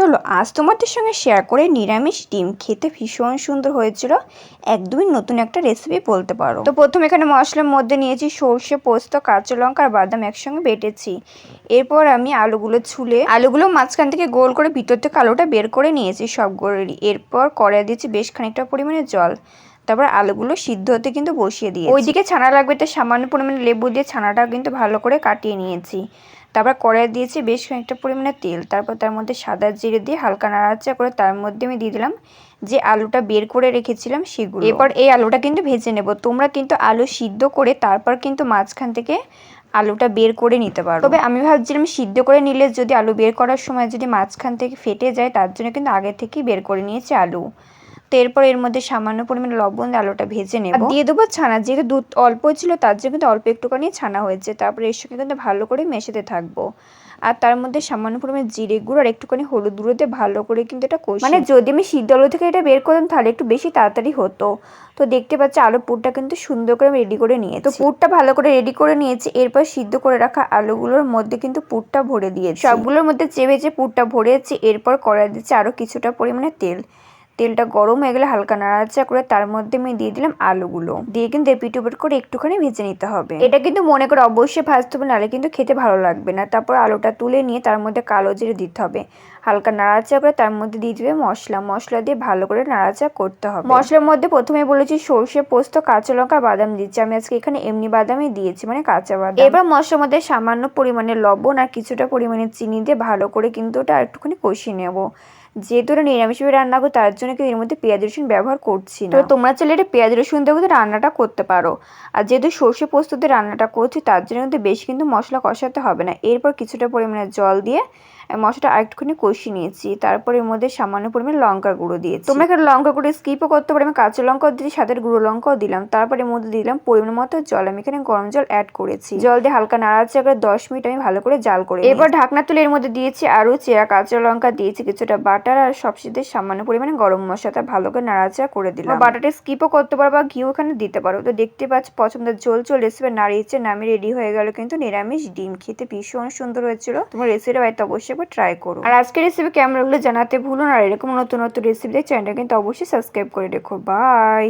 চলো, আজ তোমাদের সঙ্গে শেয়ার করে নিরামিষ ডিম খেতে ভীষণ সুন্দর হয়েছিল। একদমই নতুন একটা রেসিপি বলতে পারো। তো প্রথম এখানে মশলার মধ্যে নিয়েছি সর্ষে, পোস্ত, কাঁচা লঙ্কা আর বাদাম একসঙ্গে বেটেছি। এরপর আমি আলুগুলো ছুলে, আলুগুলো মাঝখান থেকে গোল করে ভিতর থেকে আলুটা বের করে নিয়েছি সবগুলোরই এরপর কড়াই দিয়েছি বেশ খানিকটা পরিমাণে জল। তারপর আলুগুলো সিদ্ধ হতে কিন্তু বসিয়ে দিয়ে ওইদিকে ছানা লাগবে তো সামান্য পরিমাণে লেবু দিয়ে ছানাটা কিন্তু ভালো করে কাটিয়ে নিয়েছি। তারপর কড়াই দিয়েছি বেশ খানিকটা পরিমাণে তেল। তারপর তার মধ্যে সাদা জিরে দিয়ে হালকা নাড়াচাড়া করে তার মধ্যে আমি দিয়ে দিলাম যে আলুটা বের করে রেখেছিলাম সেগুলো। এরপর এই আলুটা কিন্তু ভেজে নেব। তোমরা কিন্তু আলু সিদ্ধ করে তারপর কিন্তু মাঝখান থেকে আলুটা বের করে নিতে পারো। তবে আমি ভাবছিলাম সিদ্ধ করে নিলে যদি আলু বের করার সময় যদি মাঝখান থেকে ফেটে যায় তার জন্য কিন্তু আগে থেকেই বের করে নিয়েছি আলু। তো এরপর এর মধ্যে সামান্য পরিমাণে লবণ দিয়ে আলুটা ভেজে নেব। দিয়ে দেবো ছানা যেহেতু দুধ অল্প ছিল তার জন্য কিন্তু অল্প একটুখানি ছানা হয়েছে তারপরে এর সঙ্গে কিন্তু ভালো করে মেশাতে থাকব। আর তার মধ্যে সামান্য পরিমাণে জিরে গুঁড়ো আর একটুখানি হলুদ গুঁড়ো দিয়ে ভালো করে কিন্তু এটা কষি মানে যদি আমি সিদ্ধ আলু থেকে এটা বের করতাম তাহলে একটু বেশি তাড়াতাড়ি হতো। তো দেখতে পাচ্ছি আলু পুরটা কিন্তু সুন্দর করে রেডি করে নিয়েছি। তো পুরটা ভালো করে রেডি করে নিয়েছি এরপর সিদ্ধ করে রাখা আলুগুলোর মধ্যে কিন্তু পুরটা ভরে দিয়েছি। সবগুলোর মধ্যে চেপে চেয়ে পুরটা ভরেছি এরপর কড়াই দিচ্ছি আরও কিছুটা পরিমাণে তেল। তেলটা গরম হয়ে গেলে হালকা নাড়াচাড়া করে তার মধ্যে আমি দিয়ে দিলাম আলুগুলো। দিয়ে কিন্তু এপিট উপিট করে একটুখানি ভেজে নিতে হবে। এটা কিন্তু মনে করে অবশ্যই ভাজতে হবে, নাহলে কিন্তু খেতে ভালো লাগবে না। তারপর আলুটা তুলে নিয়ে তার মধ্যে কালো জিরে দিতে হবে। হালকা নাড়াচাড়া করে তার মধ্যে দিয়ে দিবে মশলা। মশলা দিয়ে ভালো করে নাড়াচাড়া করতে হবে। মশলার মধ্যে প্রথমে বলেছি সর্ষে পোস্ত, কাঁচা লঙ্কা, বাদাম দিচ্ছি। আমি আজকে এখানে এমনি বাদামই দিয়েছি মানে কাঁচা বাদাম। এবার মশলার মধ্যে সামান্য পরিমাণে লবণ আর কিছুটা পরিমাণে চিনি দিয়ে ভালো করে কিন্তু ওটা একটুখানি কষিয়ে নেব। যেহেতু ওরা নিরামিষভাবে রান্না করো তার জন্য কিন্তু এর মধ্যে পেঁয়াজ রসুন ব্যবহার করছি না। তো তোমরা চাইলে এটা পেঁয়াজ রসুন দিয়ে কিন্তু রান্নাটা করতে পারো। আর যেহেতু সর্ষে পোস্ত দিয়ে রান্নাটা করছি তার জন্য কিন্তু বেশি কিন্তু মশলা কষাতে হবে না। এরপর কিছুটা পরিমাণে জল দিয়ে মশলাটা আরেকটুখানি কষিয়ে নিয়েছি। তারপর এর মধ্যে সামান্য পরিমাণে লঙ্কা গুঁড়ো দিয়েছি। তোমরা এখানে লঙ্কা গুঁড়ো স্কিপও করতে পারো আমি কাঁচা লঙ্কাও দিয়েছি সাথে গুঁড়ো লঙ্কাও দিলাম। তারপরে এর মধ্যে দিলাম পরিমাণ মতো জল। আমি এখানে গরম জল অ্যাড করেছি। জল দিয়ে হালকা নাড়াচাড়া করে দশ মিনিট আমি ভালো করে জাল করে এবার ঢাকনা তুলে এর মধ্যে দিয়েছি আরও চেরা কাঁচা লঙ্কা। দিয়েছি কিছুটা বাটার আর সবসাথে সামান্য পরিমাণে গরম মশলাটা ভালো করে নাড়াচাড়া করে দিলাম। বাটারটা স্কিপও করতে পারো বা ঘিও এখানে দিতে পারো। তো দেখতে পাচ্ছ পছন্দের ঝোল চল রেসিপি নাড়িয়েছে নামে রেডি হয়ে গেল। কিন্তু নিরামিষ ডিম খেতে ভীষণ সুন্দর হয়েছিল। তোমার রেসিপিটা বাড়িতে অবশ্যই একবার ট্রাই করুন আর আজকের রেসিপি কেমন লাগল জানাতে ভুলুন আর এরকম নতুন নতুন রেসিপি চ্যানেলটা কিন্তু অবশ্যই সাবস্ক্রাইব করে রেখো। বাই